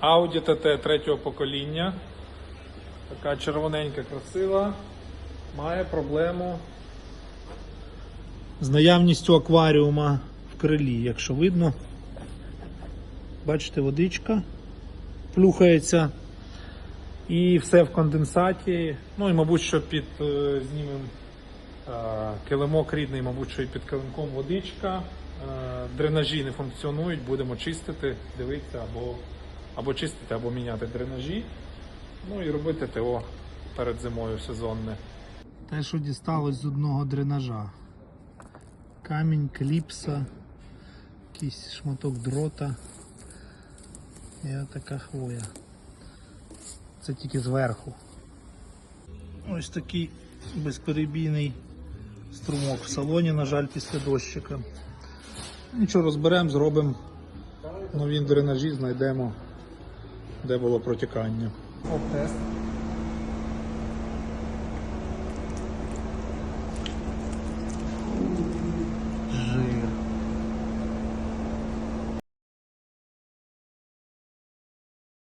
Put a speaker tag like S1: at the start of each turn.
S1: Audi TT третього покоління. Така червоненька, красива. Має проблему з наявністю акваріума в крилі, якщо видно. Бачите, водичка плюхається. І все в конденсаті. Ну і, мабуть, що під е, знімем е, килимок рідний, мабуть, що і під килимком водичка. Е, дренажі не функціонують, будемо чистити, дивитися або, або чистити, або міняти дренажі. Ну і робити ТО перед зимою сезонне. Те, що дісталось з одного дренажа. Камінь, кліпса, якийсь шматок дрота. І така хвоя. Це тільки зверху. Ось такий безперебійний струмок в салоні, на жаль, після дощика. Нічого розберемо, зробимо нові дренажі, знайдемо, де було протікання. Оп-тест.